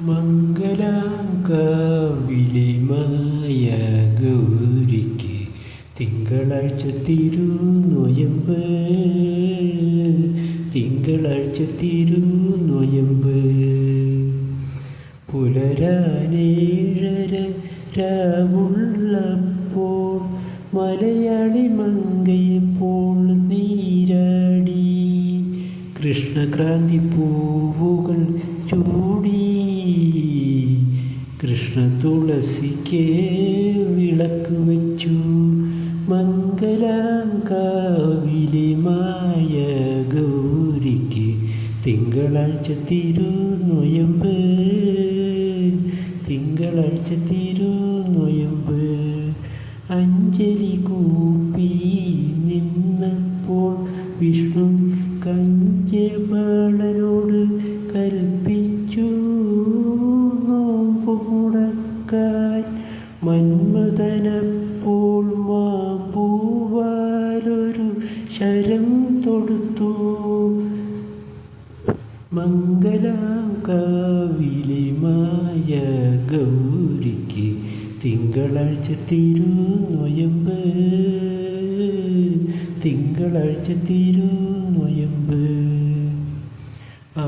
മംഗലാംകാവിലെ മായ ഗൗരിക്ക് തിങ്കളാഴ്ച തിരുനൊയമ്പ്. തിങ്കളാഴ്ച തിരുനൊയമ്പ്. പുലരാനേഴര രാവുള്ളപ്പോൾ കൃഷ്ണക്രാന്തി പൂവുകൾ ചൂടി. കൃഷ്ണ തുളസിക്ക് വിളക്ക് വച്ചു. മംഗലാങ്കാവിലെ മായ ഗൗരിക്ക് തിങ്കളാഴ്ച തിരുനൊയമ്പ്. തിങ്കളാഴ്ച തിരുനൊയമ്പ്. അഞ്ജലി കൂപ്പി നിന്നപ്പോൾ വിഷ്ണു കഞ്ചപാളനോട് കൽപ്പിച്ചു. നോമ്പ് മന്മഥനപ്പോൾ മാമ്പൂവാലൊരു ശരം തൊടുത്തു. മംഗലാം കാവിലിമായ ഗൗരിക്ക് തിങ്കളാഴ്ച തിരുനൊയമ്പ്. തിങ്കളാഴ്ച തിരുനൊയമ്പ്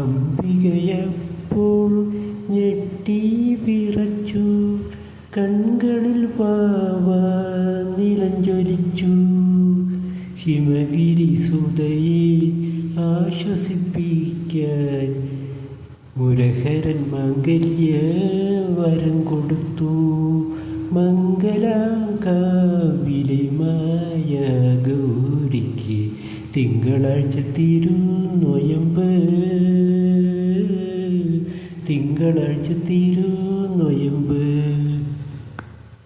അംബികയപ്പോൾ ഞെട്ടി വിറച്ചു കൺകളിൽ പാവ നിലഞ്ചൊലിച്ചു ഹിമഗിരി സുതയെ ആശ്വസിപ്പിക്കാൻ മുരഹരൻ മംഗല്യ വരം കൊടുത്തു. മംഗലാകാവിലെ മായ ഗൗരിക്ക് തിങ്കളാഴ്ച തിരുനൊയമ്പ് തിങ്കളാഴ്ച തീരൂ നൊയമ്പ്